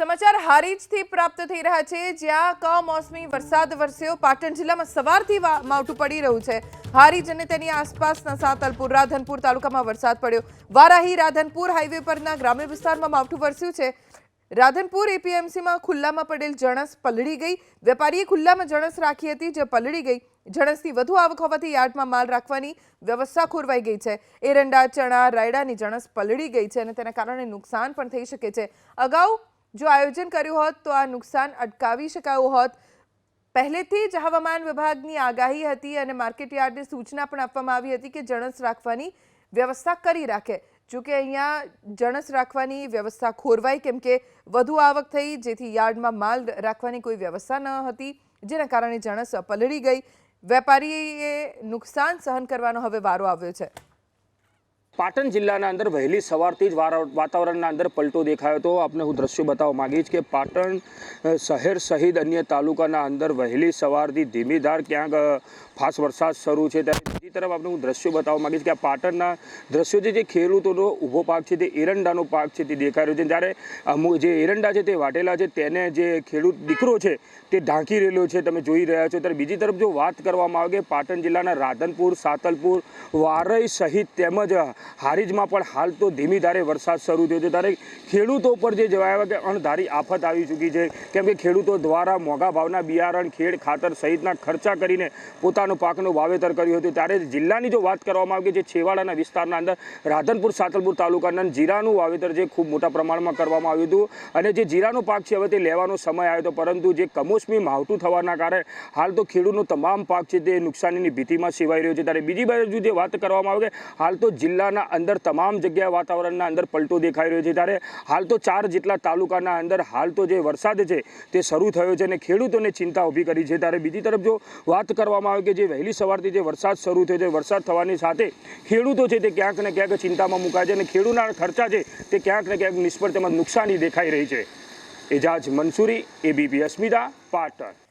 સમાચાર હારીજથી પ્રાપ્ત થઈ રહ્યા છે. જ્યાં કમોસમી વરસાદ વરસ્યો. પાટણ જિલ્લામાં સવારથી માવઠું પડી રહ્યું છે. હારીજ અને તેની આસપાસના સાતલપુર, રાધનપુર તાલુકામાં વરસાદ પડ્યો. વારાહી, રાધનપુર હાઈવે પરના ગ્રામ્ય વિસ્તારમાં માવઠું વરસ્યું છે. રાધનપુર એપીએમસીમાં ખુલ્લામાં પડેલ જણસ પલળી ગઈ. વેપારીએ ખુલ્લામાં જણસ રાખી હતી, જે પલળી ગઈ. જણસથી વધુ આવક હોવાથી યાર્ડમાં માલ રાખવાની વ્યવસ્થા ખોરવાઈ ગઈ છે. એરંડા, ચણા, રાયડાની જણસ પલળી ગઈ છે અને તેના કારણે નુકસાન પણ થઈ શકે છે. અગાઉ જો આયોજન કર્યું હોત તો આ નુકસાન અટકાવી શકાયું હોત. પહેલેથી જ હવામાન વિભાગની આગાહી હતી અને માર્કેટ યાર્ડને સૂચના પણ આપવામાં આવી હતી કે જણસ રાખવાની વ્યવસ્થા કરી રાખે. જોકે અહીંયા જણસ રાખવાની વ્યવસ્થા ખોરવાઈ કેમ કે વધુ આવક થઈ જેથી યાર્ડમાં માલ રાખવાની કોઈ વ્યવસ્થા ન હતી. જેના કારણે જણસ પલળી ગઈ. વેપારીએ નુકસાન સહન કરવાનો હવે વારો આવ્યો છે. પાટણ જિલ્લાના અંદર વહેલી સવારથી જ વારા- વાતાવરણના અંદર પલટો દેખાયો હતો. આપને હું દ્રશ્યો બતાવવા માંગીશ કે પાટણ શહેર સહિત અન્ય તાલુકાના અંદર વહેલી સવારથી ધીમી ધાર ક્યાંક ખાસ વરસાદ શરૂ છે. ત્યારે બીજી તરફ આપણે હું દ્રશ્યો બતાવવા માગીશ કે આ પાટણના દ્રશ્યો છે જે ખેડૂતોનો ઊભો પાક છે તે એરંડાનો પાક છે તે દેખાઈ રહ્યો છે. જ્યારે જે એરંડા છે તે વાટેલા છે તેને જે ખેડૂત દીકરો છે તે ઢાંકી રહેલો છે. તમે જોઈ રહ્યા છો. ત્યારે બીજી તરફ જો વાત કરવામાં આવે કે પાટણ જિલ્લાના રાધનપુર, સાતલપુર, વારઈ સહિત તેમજ હારીજમાં પણ હાલ તો ધીમી ધારે વરસાદ શરૂ થયો છે. ત્યારે ખેડૂતો પર જે જવાયા કે અણધારી આફત આવી ચૂકી છે. કેમ કે ખેડૂતો દ્વારા મોંઘા ભાવના બિયારણ, ખેડ ખાતર સહિતના ખર્ચા કરીને પોતાનો પાકનું વાવેતર કર્યું હતું. ત્યારે જિલ્લાની જો વાત કરવામાં આવે કે જે છેવાડાના વિસ્તારના અંદર રાધનપુર, સાતલપુર તાલુકાના જીરાનું વાવેતર જે ખૂબ મોટા પ્રમાણમાં કરવામાં આવ્યું હતું અને જે જીરાનો પાક છે, હવે તે લેવાનો સમય આવ્યો હતો, પરંતુ જે કમોસમી માવઠું થવાના કારણે હાલ તો ખેડૂતનો તમામ પાક છે, તે નુકસાનીની ભીતિમાં સેવાઈ રહ્યો છે. ત્યારે બીજી બાજુ જે વાત કરવામાં આવે કે હાલ તો જિલ્લાના અંદર તમામ જગ્યાએ વાતાવરણના અંદર પલટો દેખાઈ રહ્યો છે, ત્યારે હાલ તો ચાર જેટલા તાલુકાના અંદર હાલ તો જે વરસાદ છે, તે શરૂ થયો છે અને ખેડૂતોને ચિંતા ઊભી કરી છે. ત્યારે બીજી તરફ જો વાત કરવામાં આવે કે જે વહેલી સવારથી જે વરસાદ શરૂ થયો છે વરસાદ થવાની સાથે ખેડૂતો છે તે ક્યાંક ને ક્યાંક ચિંતામાં મુકાય છે અને ખેડૂતના ખર્ચા છે તે ક્યાંક ને ક્યાંક નિષ્ફળ તેમજ નુકસાની દેખાઈ રહી છે. એજાજ મંસૂરી, એબીપી અસ્મિતા, પાટણ.